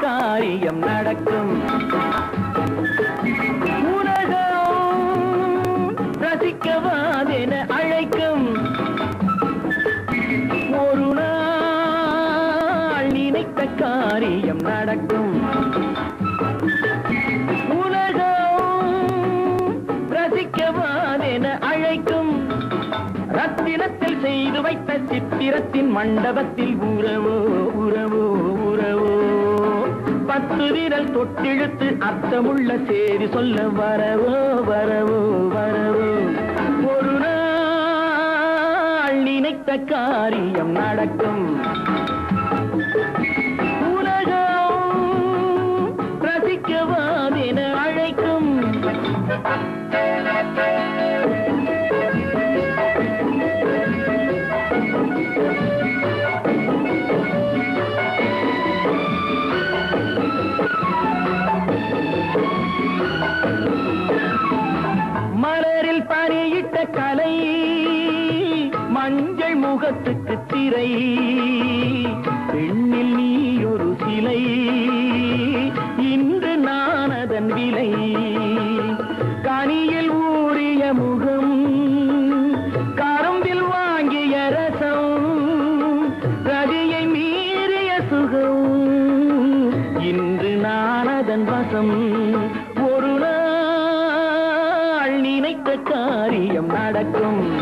காரியம் நடக்கும். உலகம் ரசிக்கவாதென அழைக்கும். ஒரு நாள் நினைத்த காரியம் நடக்கும். ரத்தினத்தில் செய்து வைத்த சித்திரத்தின் மண்டபத்தில் உறவோ உறவோ உறவோ. பத்து விரல் தொட்டிழுத்து அர்த்தமுள்ள சேரி சொல்ல வரவோ வரவோ வரவோ. ஒரு நாள் நினைத்த காரியம் நடக்கும். உலகம் ரசிக்கவாதென அழைக்கும். மஞ்சள் முகத்துக்கு திரை. பெண்ணில் நீ ஒரு சிலை. இன்று நான் அதன் விலை. கனியில் ஊறிய முகம் கரும்பில் வாங்கிய ரசம் ரதியை மீறிய சுகம். இன்று நான் அதன் வசம் ஒரு நாள் நினைத்த காரியம் நடக்கும்.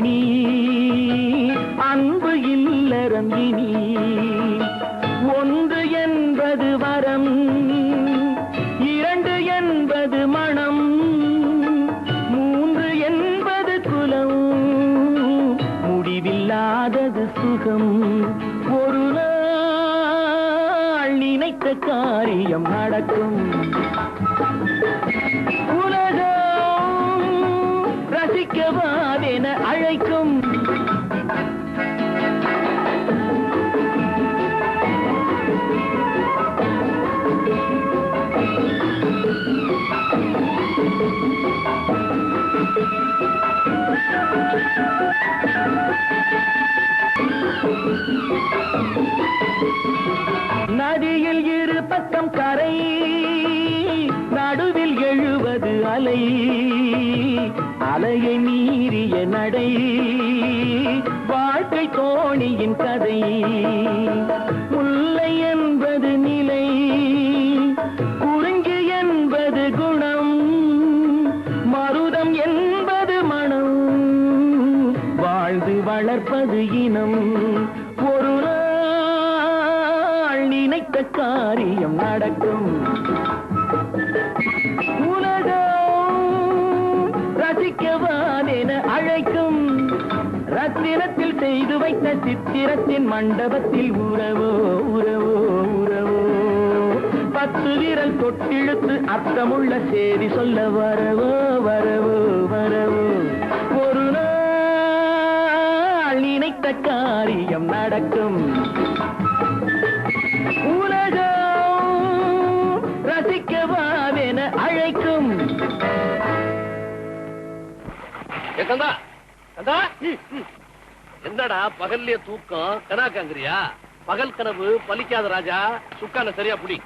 மணி. அன்பு இல்லறம் இனி. ஒன்று என்பது வரம். இரண்டு என்பது மனம். மூன்று என்பது குலம். முடிவில்லாதது சுகம். ஒரு நாள் நினைத்த காரியம் நடக்கும். ரசிக்கவாதென அழைக்கும். நதியில் இரு பக்கம் கரை நடுவில் எழுவது அலை. அலையை நீ நடை. வாழ்க்கை தோணியின் கதை. முல்லை என்பது நிலை. குறிஞ்சி என்பது குணம். மருதம் என்பது மனம். வாழ்ந்து வளர்ப்பது இனம். ஒரு நாள் நினைத்த காரியம் நடக்கும். உலகம் ரசிக்கவாதென அழைக்கும். ரத்தினத்தில் செய்து வைத்த சித்திரத்தின் மண்டபத்தில் உறவோ உறவோ உறவோ. பத்து விரல் தொட்டிழுத்து அர்த்தமுள்ள செய்தி சொல்ல வரவோ வரவோ வரவோ. ஒரு நாள் நினைத்த காரியம் நடக்கும். உலகம் ரசிக்க கந்தா! கந்தா! என்னடா பகல்லே தூக்கம்? கனாக்காங்கிறியா பகல் கனவு பலிக்காத ராஜா. சுக்கான சரியா புடி.